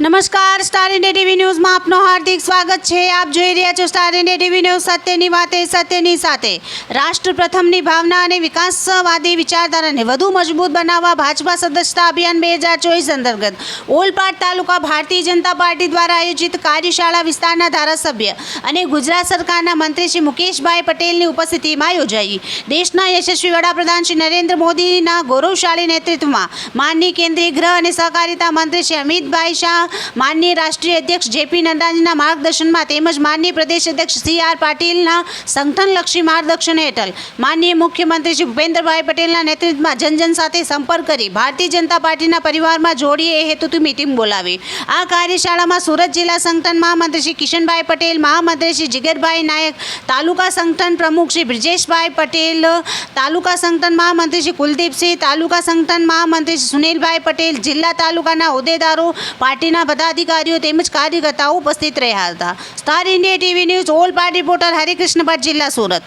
નમસ્કાર star India TV ન્યૂઝમાં આપનો હાર્દિક સ્વાગત છે. આપ જોઈ રહ્યા છો સ્ટાર ઇન્ડિયા ટીવી ન્યૂઝ સત્યની વાતે, સત્યની સાથે. રાષ્ટ્ર પ્રથમની ભાવના અને વિકાસવાદી વિચારધારાને વધુ મજબૂત બનાવવા ભાજપા સદસ્યતા અભિયાન બે હજાર ચોવીસ અંતર્ગત ઓલપાડ તાલુકા ભારતીય જનતા પાર્ટી દ્વારા આયોજિત કાર્યશાળા વિસ્તારના ધારાસભ્ય અને ગુજરાત સરકારના મંત્રી શ્રી મુકેશભાઈ પટેલની ઉપસ્થિતિમાં યોજાઈ. દેશના યશસ્વી વડાપ્રધાન શ્રી નરેન્દ્ર મોદીના ગૌરવશાળી નેતૃત્વમાં માનની કેન્દ્રીય ગૃહ અને સહકારિતા મંત્રી શ્રી અમિતભાઈ શાહ માનનીય રાષ્ટ્રીય અધ્યક્ષ જેપી નડ્ડાજીના માર્ગદર્શનમાં તેમજ માનનીય પ્રદેશ અધ્યક્ષ સી આર પાટીલના સંગઠનલક્ષી માર્ગદર્શન હેઠળ માનનીય મુખ્યમંત્રી શ્રી ભૂપેન્દ્રભાઈ પટેલના નેતૃત્વમાં જન જન સાથે સંપર્ક કરી ભારતીય જનતા પાર્ટીના પરિવારમાં જોડીએ એ હેતુથી મીટિંગ બોલાવી. આ કાર્યશાળામાં સુરત જિલ્લા સંગઠન મહામંત્રી શ્રી કિશનભાઈ પટેલ, મહામંત્રી શ્રી જીગરભાઈ નાયક, તાલુકા સંગઠન પ્રમુખ શ્રી બ્રિજેશભાઈ પટેલ, તાલુકા સંગઠન મહામંત્રી શ્રી કુલદીપસિંહ, તાલુકા સંગઠન મહામંત્રી શ્રી સુનિલભાઈ પટેલ, જિલ્લા તાલુકાના હોદ્દેદારો, પાર્ટીના પદાધિકારીઓ તેમજ કાર્યકર્તાઓ ઉપસ્થિત રહ્યા હતા. Star India TV news, all party reporter Harikrishna Bhatt, જિલ્લા સુરત.